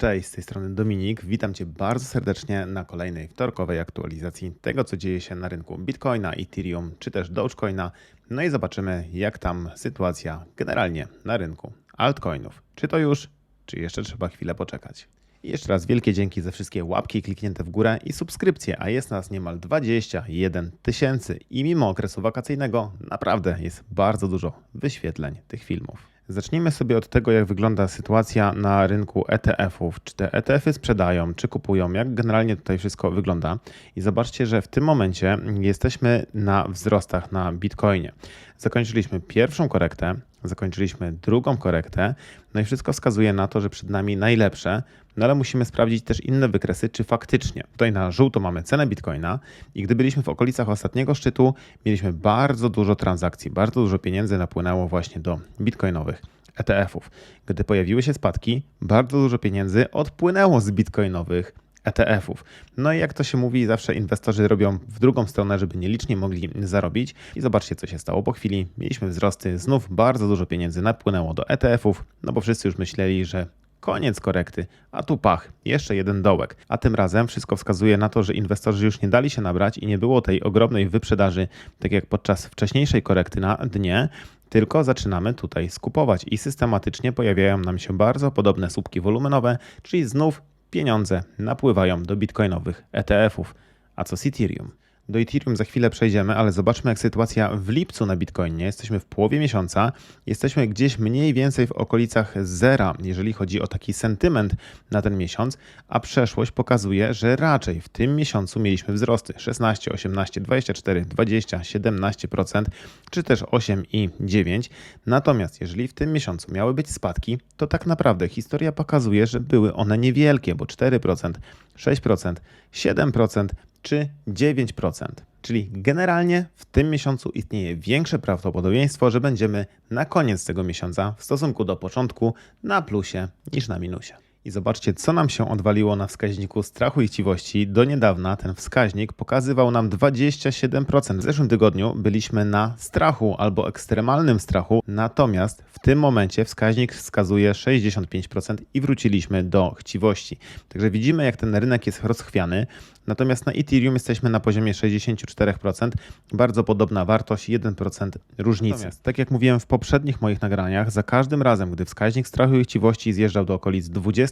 Cześć, z tej strony Dominik. Witam Cię bardzo serdecznie na kolejnej wtorkowej aktualizacji tego, co dzieje się na rynku Bitcoina, Ethereum czy też Dogecoina. No i zobaczymy, jak tam sytuacja generalnie na rynku altcoinów. Czy to już, czy jeszcze trzeba chwilę poczekać. I jeszcze raz wielkie dzięki za wszystkie łapki kliknięte w górę i subskrypcje, a jest nas niemal 21 tysięcy i mimo okresu wakacyjnego naprawdę jest bardzo dużo wyświetleń tych filmów. Zacznijmy sobie od tego, jak wygląda sytuacja na rynku ETF-ów. Czy te ETF-y sprzedają, czy kupują, jak generalnie tutaj wszystko wygląda. I zobaczcie, że w tym momencie jesteśmy na wzrostach na Bitcoinie. Zakończyliśmy pierwszą korektę, zakończyliśmy drugą korektę, no i wszystko wskazuje na to, że przed nami najlepsze, no ale musimy sprawdzić też inne wykresy, czy faktycznie. Tutaj na żółto mamy cenę Bitcoina i gdy byliśmy w okolicach ostatniego szczytu, mieliśmy bardzo dużo transakcji, bardzo dużo pieniędzy napłynęło właśnie do bitcoinowych ETF-ów. Gdy pojawiły się spadki, bardzo dużo pieniędzy odpłynęło z bitcoinowych ETF-ów. No i jak to się mówi, zawsze inwestorzy robią w drugą stronę, żeby nielicznie mogli zarobić. I zobaczcie, co się stało po chwili. Mieliśmy wzrosty, znów bardzo dużo pieniędzy napłynęło do ETF-ów, no bo wszyscy już myśleli, że Koniec korekty, a tu pach, jeszcze jeden dołek. A tym razem wszystko wskazuje na to, że inwestorzy już nie dali się nabrać i nie było tej ogromnej wyprzedaży, tak jak podczas wcześniejszej korekty na dnie, tylko zaczynamy tutaj skupować i systematycznie pojawiają nam się bardzo podobne słupki wolumenowe, czyli znów pieniądze napływają do bitcoinowych ETF-ów. A co z Ethereum? Do Ethereum za chwilę przejdziemy, ale zobaczmy jak sytuacja w lipcu na Bitcoinie. Jesteśmy w połowie miesiąca, jesteśmy gdzieś mniej więcej w okolicach zera, jeżeli chodzi o taki sentyment na ten miesiąc, a przeszłość pokazuje, że raczej w tym miesiącu mieliśmy wzrosty 16, 18, 24, 20, 17%, czy też 8 i 9. Natomiast jeżeli w tym miesiącu miały być spadki, to tak naprawdę historia pokazuje, że były one niewielkie, bo 4%, 6%, 7%, czy 9%. Czyli generalnie w tym miesiącu istnieje większe prawdopodobieństwo, że będziemy na koniec tego miesiąca w stosunku do początku na plusie niż na minusie. I zobaczcie, co nam się odwaliło na wskaźniku strachu i chciwości. Do niedawna ten wskaźnik pokazywał nam 27%. W zeszłym tygodniu byliśmy na strachu albo ekstremalnym strachu, natomiast w tym momencie wskaźnik wskazuje 65% i wróciliśmy do chciwości. Także widzimy, jak ten rynek jest rozchwiany. Natomiast na Ethereum jesteśmy na poziomie 64%, bardzo podobna wartość, 1% różnicy. Natomiast, tak jak mówiłem w poprzednich moich nagraniach, za każdym razem, gdy wskaźnik strachu i chciwości zjeżdżał do okolic 20%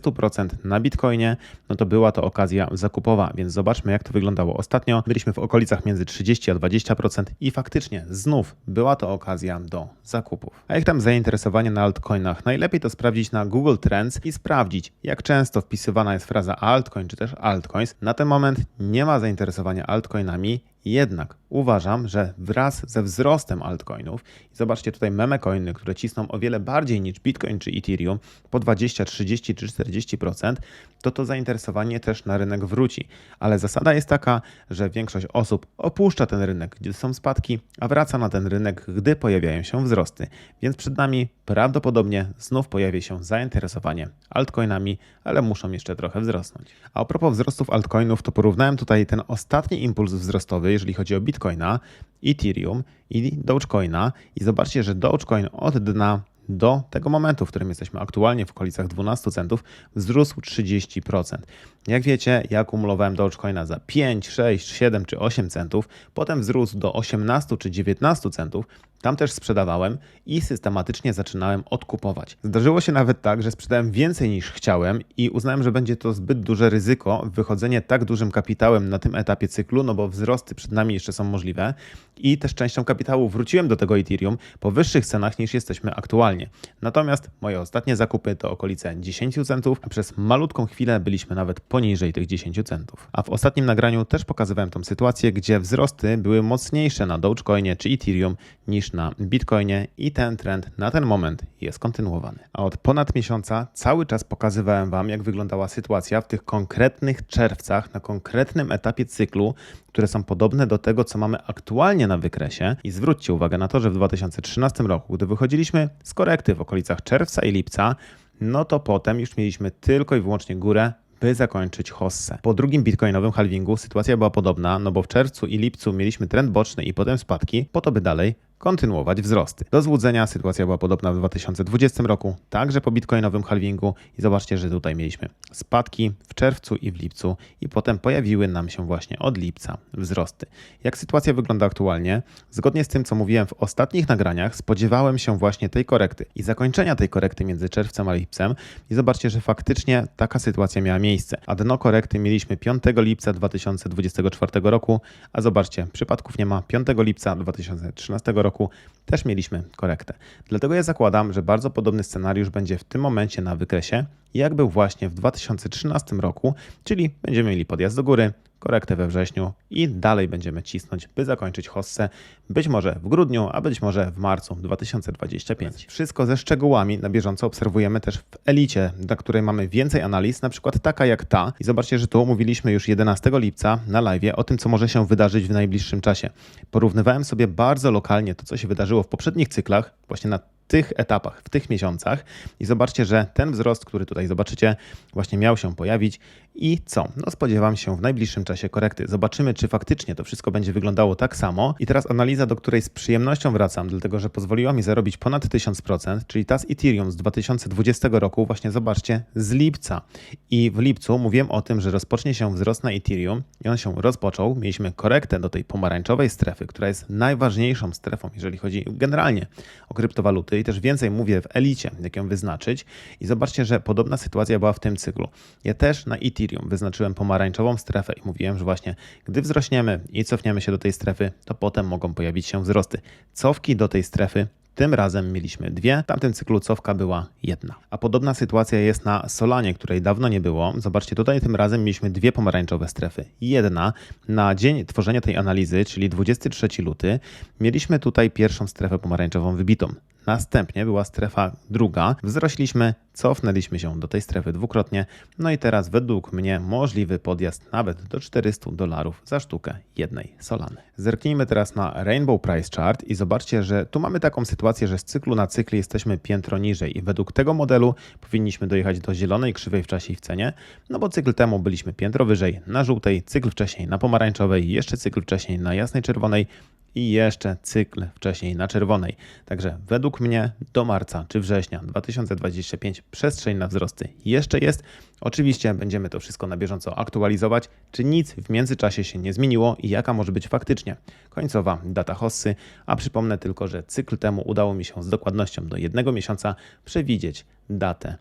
na Bitcoinie, no to była to okazja zakupowa, więc zobaczmy jak to wyglądało ostatnio. Byliśmy w okolicach między 30 a 20% i faktycznie znów była to okazja do zakupów. A jak tam zainteresowanie na altcoinach? Najlepiej to sprawdzić na Google Trends i sprawdzić, jak często wpisywana jest fraza altcoin czy też altcoins. Na ten moment nie ma zainteresowania altcoinami, jednak uważam, że wraz ze wzrostem altcoinów, i zobaczcie tutaj meme coiny, które cisną o wiele bardziej niż Bitcoin czy Ethereum, po 20, 30 czy 40%, to to zainteresowanie też na rynek wróci. Ale zasada jest taka, że większość osób opuszcza ten rynek, gdzie są spadki, a wraca na ten rynek, gdy pojawiają się wzrosty. Więc przed nami prawdopodobnie znów pojawi się zainteresowanie altcoinami, ale muszą jeszcze trochę wzrosnąć. A propos wzrostów altcoinów, to porównałem tutaj ten ostatni impuls wzrostowy, jeżeli chodzi o Bitcoina, Ethereum i Dogecoina i zobaczcie, że Dogecoin od dna do tego momentu, w którym jesteśmy aktualnie w okolicach 12 centów, wzrósł 30%. Jak wiecie, ja akumulowałem Dogecoina za 5, 6, 7 czy 8 centów, potem wzrósł do 18 czy 19 centów, tam też sprzedawałem i systematycznie zaczynałem odkupować. Zdarzyło się nawet tak, że sprzedałem więcej niż chciałem i uznałem, że będzie to zbyt duże ryzyko, wychodzenie tak dużym kapitałem na tym etapie cyklu, no bo wzrosty przed nami jeszcze są możliwe i też częścią kapitału wróciłem do tego Ethereum po wyższych cenach niż jesteśmy aktualnie. Natomiast moje ostatnie zakupy to okolice 10 centów, a przez malutką chwilę byliśmy nawet poniżej tych 10 centów. A w ostatnim nagraniu też pokazywałem tą sytuację, gdzie wzrosty były mocniejsze na Dogecoinie czy Ethereum niż na Bitcoinie i ten trend na ten moment jest kontynuowany. A od ponad miesiąca cały czas pokazywałem Wam, jak wyglądała sytuacja w tych konkretnych czerwcach, na konkretnym etapie cyklu, które są podobne do tego, co mamy aktualnie na wykresie. I zwróćcie uwagę na to, że w 2013 roku, gdy wychodziliśmy z korekty w okolicach czerwca i lipca, no to potem już mieliśmy tylko i wyłącznie górę by zakończyć hossę. Po drugim bitcoinowym halvingu sytuacja była podobna, no bo w czerwcu i lipcu mieliśmy trend boczny i potem spadki, po to by dalej kontynuować wzrosty. Do złudzenia sytuacja była podobna w 2020 roku, także po bitcoinowym halvingu i zobaczcie, że tutaj mieliśmy spadki w czerwcu i w lipcu i potem pojawiły nam się właśnie od lipca wzrosty. Jak sytuacja wygląda aktualnie? Zgodnie z tym, co mówiłem w ostatnich nagraniach, spodziewałem się właśnie tej korekty i zakończenia tej korekty między czerwcem a lipcem i zobaczcie, że faktycznie taka sytuacja miała miejsce. A dno korekty mieliśmy 5 lipca 2024 roku, a zobaczcie, przypadków nie ma 5 lipca 2013 roku roku też mieliśmy korektę. Dlatego ja zakładam, że bardzo podobny scenariusz będzie w tym momencie na wykresie, jak był właśnie w 2013 roku, czyli będziemy mieli podjazd do góry, korektę we wrześniu i dalej będziemy cisnąć, by zakończyć hossę, być może w grudniu, a być może w marcu 2025. Wszystko ze szczegółami na bieżąco obserwujemy też w Elicie, dla której mamy więcej analiz, na przykład taka jak ta. I zobaczcie, że tu mówiliśmy już 11 lipca na live o tym, co może się wydarzyć w najbliższym czasie. Porównywałem sobie bardzo lokalnie to, co się wydarzyło w poprzednich cyklach, właśnie na tych etapach, w tych miesiącach i zobaczcie, że ten wzrost, który tutaj zobaczycie, właśnie miał się pojawić i co? No spodziewam się w najbliższym czasie korekty. Zobaczymy, czy faktycznie to wszystko będzie wyglądało tak samo. I teraz analiza, do której z przyjemnością wracam, dlatego że pozwoliła mi zarobić ponad 1000%, czyli ta z Ethereum z 2020 roku, właśnie zobaczcie, z lipca. I w lipcu mówiłem o tym, że rozpocznie się wzrost na Ethereum i on się rozpoczął. Mieliśmy korektę do tej pomarańczowej strefy, która jest najważniejszą strefą, jeżeli chodzi generalnie o kryptowaluty i też więcej mówię w elicie, jak ją wyznaczyć. I zobaczcie, że podobna sytuacja była w tym cyklu. Ja też na Ethereum wyznaczyłem pomarańczową strefę i mówiłem, że właśnie gdy wzrośniemy i cofniemy się do tej strefy, to potem mogą pojawić się wzrosty. Cofki do tej strefy tym razem mieliśmy dwie, w tamtym cyklu cofka była jedna. A podobna sytuacja jest na Solanie, której dawno nie było. Zobaczcie, tutaj tym razem mieliśmy dwie pomarańczowe strefy. Jedna na dzień tworzenia tej analizy, czyli 23 luty, mieliśmy tutaj pierwszą strefę pomarańczową wybitą. Następnie była strefa druga. Wzrośliśmy, cofnęliśmy się do tej strefy dwukrotnie. No i teraz według mnie możliwy podjazd nawet do 400 dolarów za sztukę jednej solany. Zerknijmy teraz na Rainbow Price Chart i zobaczcie, że tu mamy taką sytuację, że z cyklu na cykl jesteśmy piętro niżej i według tego modelu powinniśmy dojechać do zielonej krzywej w czasie i w cenie, no bo cykl temu byliśmy piętro wyżej na żółtej, cykl wcześniej na pomarańczowej, jeszcze cykl wcześniej na jasnej czerwonej, i jeszcze cykl wcześniej na czerwonej. Także według mnie do marca czy września 2025 przestrzeń na wzrosty jeszcze jest. Oczywiście będziemy to wszystko na bieżąco aktualizować, czy nic w międzyczasie się nie zmieniło i jaka może być faktycznie końcowa data hossy, a przypomnę tylko, że cykl temu udało mi się z dokładnością do jednego miesiąca przewidzieć datę,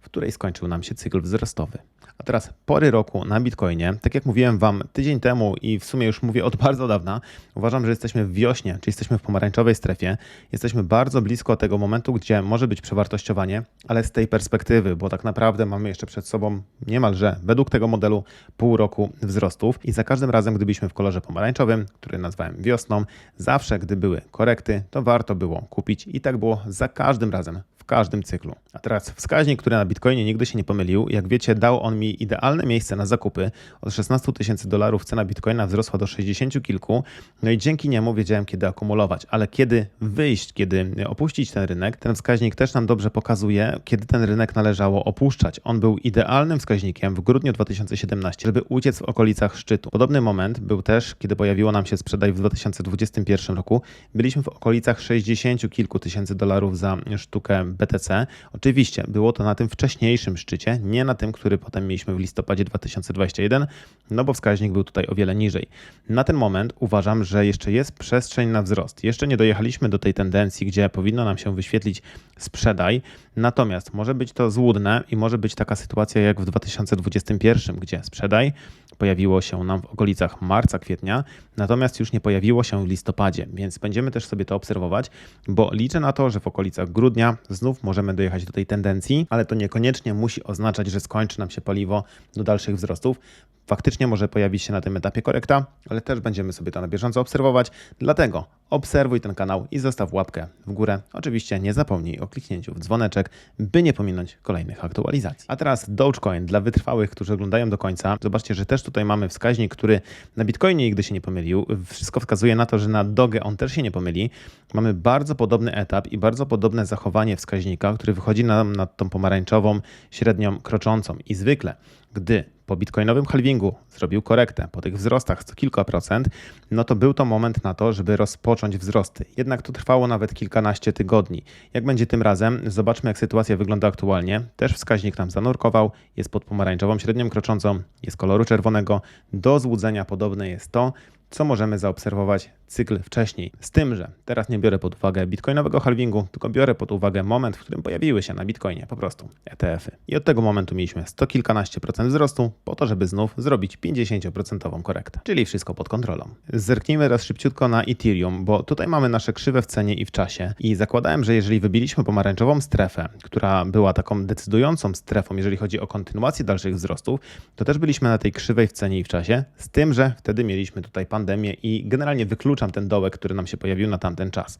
w której skończył nam się cykl wzrostowy. A teraz pory roku na Bitcoinie. Tak jak mówiłem Wam tydzień temu i w sumie już mówię od bardzo dawna, uważam, że jesteśmy w wiośnie, czyli jesteśmy w pomarańczowej strefie. Jesteśmy bardzo blisko tego momentu, gdzie może być przewartościowanie, ale z tej perspektywy, bo tak naprawdę mamy jeszcze przed sobą niemalże według tego modelu pół roku wzrostów i za każdym razem, gdybyśmy w kolorze pomarańczowym, który nazwałem wiosną, zawsze gdy były korekty, to warto było kupić i tak było za każdym razem każdym cyklu. A teraz wskaźnik, który na Bitcoinie nigdy się nie pomylił. Jak wiecie, dał on mi idealne miejsce na zakupy. Od 16 tysięcy dolarów cena Bitcoina wzrosła do 60 kilku. No i dzięki niemu wiedziałem, kiedy akumulować. Ale kiedy wyjść, kiedy opuścić ten rynek, ten wskaźnik też nam dobrze pokazuje, kiedy ten rynek należało opuszczać. On był idealnym wskaźnikiem w grudniu 2017, żeby uciec w okolicach szczytu. Podobny moment był też, kiedy pojawiło nam się sprzedaj w 2021 roku. Byliśmy w okolicach 60 kilku tysięcy dolarów za sztukę BTC. Oczywiście było to na tym wcześniejszym szczycie, nie na tym, który potem mieliśmy w listopadzie 2021, no bo wskaźnik był tutaj o wiele niżej. Na ten moment uważam, że jeszcze jest przestrzeń na wzrost. Jeszcze nie dojechaliśmy do tej tendencji, gdzie powinno nam się wyświetlić sprzedaj, natomiast może być to złudne i może być taka sytuacja jak w 2021, gdzie sprzedaj pojawiło się nam w okolicach marca, kwietnia, natomiast już nie pojawiło się w listopadzie, więc będziemy też sobie to obserwować, bo liczę na to, że w okolicach grudnia znów możemy dojechać do tej tendencji, ale to niekoniecznie musi oznaczać, że skończy nam się paliwo do dalszych wzrostów. faktycznie może pojawić się na tym etapie korekta, ale też będziemy sobie to na bieżąco obserwować. Dlatego obserwuj ten kanał i zostaw łapkę w górę. Oczywiście nie zapomnij o kliknięciu w dzwoneczek, by nie pominąć kolejnych aktualizacji. A teraz Dogecoin dla wytrwałych, którzy oglądają do końca. Zobaczcie, że też tutaj mamy wskaźnik, który na Bitcoinie nigdy się nie pomylił. Wszystko wskazuje na to, że na Doge on też się nie pomyli. Mamy bardzo podobny etap i bardzo podobne zachowanie wskaźnika, który wychodzi nam nad tą pomarańczową średnią kroczącą. I zwykle, gdy po bitcoinowym halvingu zrobił korektę, po tych wzrostach co kilka procent, no to był to moment na to, żeby rozpocząć wzrosty. Jednak to trwało nawet kilkanaście tygodni. Jak będzie tym razem? Zobaczmy, jak sytuacja wygląda aktualnie. Też wskaźnik nam zanurkował, jest pod pomarańczową średnią kroczącą, jest koloru czerwonego. Do złudzenia podobne jest to, co możemy zaobserwować cykl wcześniej. Z tym, że teraz nie biorę pod uwagę bitcoinowego halvingu, tylko biorę pod uwagę moment, w którym pojawiły się na bitcoinie po prostu ETF-y. I od tego momentu mieliśmy 100 kilkanaście procent wzrostu, po to, żeby znów zrobić 50% korektę, czyli wszystko pod kontrolą. Zerknijmy raz szybciutko na Ethereum, bo tutaj mamy nasze krzywe w cenie i w czasie. I zakładałem, że jeżeli wybiliśmy pomarańczową strefę, która była taką decydującą strefą, jeżeli chodzi o kontynuację dalszych wzrostów, to też byliśmy na tej krzywej w cenie i w czasie, z tym, że wtedy mieliśmy tutaj pandemię i generalnie wykluczam ten dołek, który nam się pojawił na tamten czas.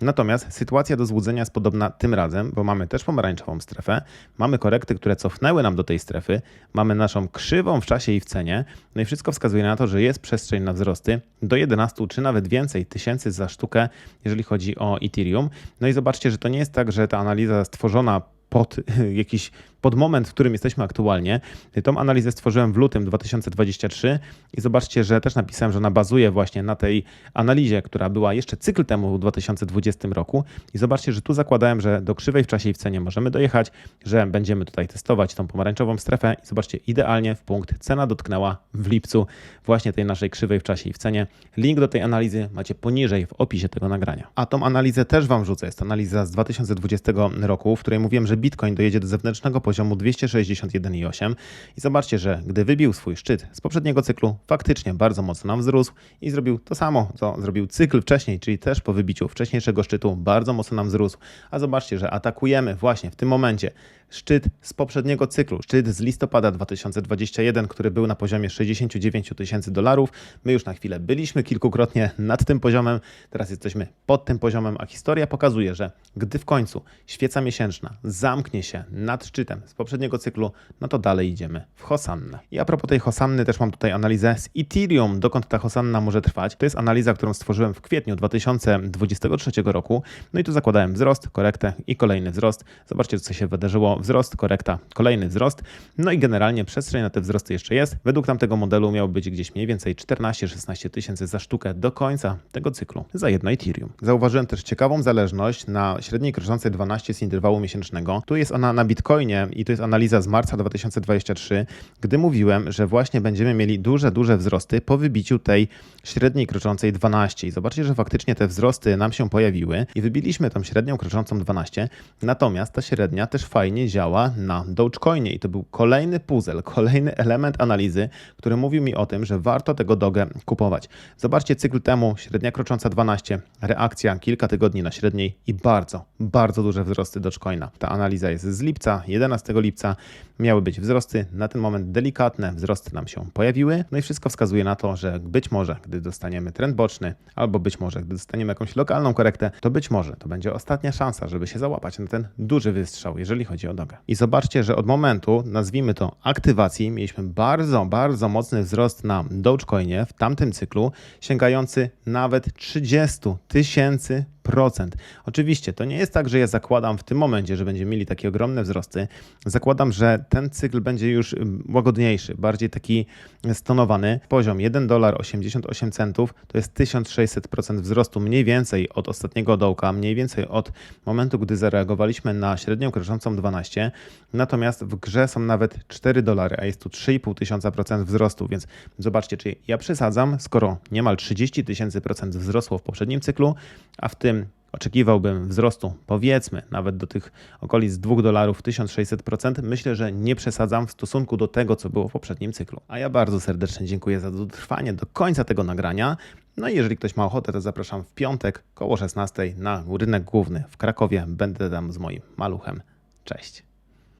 Natomiast sytuacja do złudzenia jest podobna tym razem, bo mamy też pomarańczową strefę, mamy korekty, które cofnęły nam do tej strefy, mamy naszą krzywą w czasie i w cenie, no i wszystko wskazuje na to, że jest przestrzeń na wzrosty do 11 czy nawet więcej tysięcy za sztukę, jeżeli chodzi o Ethereum. No i zobaczcie, że to nie jest tak, że ta analiza stworzona pod jakiś pod moment, w którym jesteśmy aktualnie. Tą analizę stworzyłem w lutym 2023 i zobaczcie, że też napisałem, że ona bazuje właśnie na tej analizie, która była jeszcze cykl temu w 2020 roku. I zobaczcie, że tu zakładałem, że do krzywej w czasie i w cenie możemy dojechać, że będziemy tutaj testować tą pomarańczową strefę i zobaczcie, idealnie w punkt cena dotknęła w lipcu właśnie tej naszej krzywej w czasie i w cenie. Link do tej analizy macie poniżej w opisie tego nagrania. A tą analizę też Wam rzucę. Jest analiza z 2020 roku, w której mówiłem, że Bitcoin dojedzie do zewnętrznego poziomu 261,8 i zobaczcie, że gdy wybił swój szczyt z poprzedniego cyklu, faktycznie bardzo mocno nam wzrósł i zrobił to samo, co zrobił cykl wcześniej, czyli też po wybiciu wcześniejszego szczytu bardzo mocno nam wzrósł. A zobaczcie, że atakujemy właśnie w tym momencie szczyt z poprzedniego cyklu, szczyt z listopada 2021, który był na poziomie 69 tysięcy dolarów. My już na chwilę byliśmy kilkukrotnie nad tym poziomem, teraz jesteśmy pod tym poziomem, a historia pokazuje, że gdy w końcu świeca miesięczna zamknie się nad szczytem z poprzedniego cyklu, no to dalej idziemy w Hosannę. I a propos tej Hosanny też mam tutaj analizę z Ethereum, dokąd ta Hosanna może trwać. To jest analiza, którą stworzyłem w kwietniu 2023 roku. No i tu zakładałem wzrost, korektę i kolejny wzrost. Zobaczcie, co się wydarzyło wzrost, korekta, kolejny wzrost. No i generalnie przestrzeń na te wzrosty jeszcze jest. Według tamtego modelu miał być gdzieś mniej więcej 14-16 tysięcy za sztukę do końca tego cyklu za jedno Ethereum. Zauważyłem też ciekawą zależność na średniej kroczącej 12 z interwału miesięcznego. Tu jest ona na Bitcoinie i to jest analiza z marca 2023, gdy mówiłem, że właśnie będziemy mieli duże, duże wzrosty po wybiciu tej średniej kroczącej 12. I zobaczcie, że faktycznie te wzrosty nam się pojawiły i wybiliśmy tą średnią kroczącą 12. Natomiast ta średnia też fajnie działa na Dogecoinie i to był kolejny puzzle, kolejny element analizy, który mówił mi o tym, że warto tego dogę kupować. Zobaczcie cykl temu, średnia krocząca 12, reakcja kilka tygodni na średniej i bardzo, bardzo duże wzrosty Dogecoina. Ta analiza jest z lipca, 11 lipca. Miały być wzrosty, na ten moment delikatne wzrosty nam się pojawiły. No i wszystko wskazuje na to, że być może, gdy dostaniemy trend boczny, albo być może, gdy dostaniemy jakąś lokalną korektę, to być może to będzie ostatnia szansa, żeby się załapać na ten duży wystrzał, jeżeli chodzi o dogę. I zobaczcie, że od momentu, nazwijmy to aktywacji, mieliśmy bardzo, bardzo mocny wzrost na Dogecoinie w tamtym cyklu, sięgający nawet 30 tysięcy procent. Oczywiście to nie jest tak, że ja zakładam w tym momencie, że będziemy mieli takie ogromne wzrosty. Zakładam, że ten cykl będzie już łagodniejszy, bardziej taki stonowany. Poziom 1 dolar 88 centów to jest 1600% wzrostu mniej więcej od ostatniego dołka, mniej więcej od momentu, gdy zareagowaliśmy na średnią kroczącą 12. Natomiast w grze są nawet 4 dolary, a jest tu 3,5 tysiąca procent wzrostu, więc zobaczcie, czy ja przesadzam, skoro niemal 30 tysięcy procent wzrosło w poprzednim cyklu, a w tym oczekiwałbym wzrostu, powiedzmy, nawet do tych okolic 2 dolarów 1600%, myślę, że nie przesadzam w stosunku do tego, co było w poprzednim cyklu. A ja bardzo serdecznie dziękuję za dotrwanie do końca tego nagrania. No i jeżeli ktoś ma ochotę, to zapraszam w piątek koło 16 na rynek główny w Krakowie. Będę tam z moim maluchem. Cześć.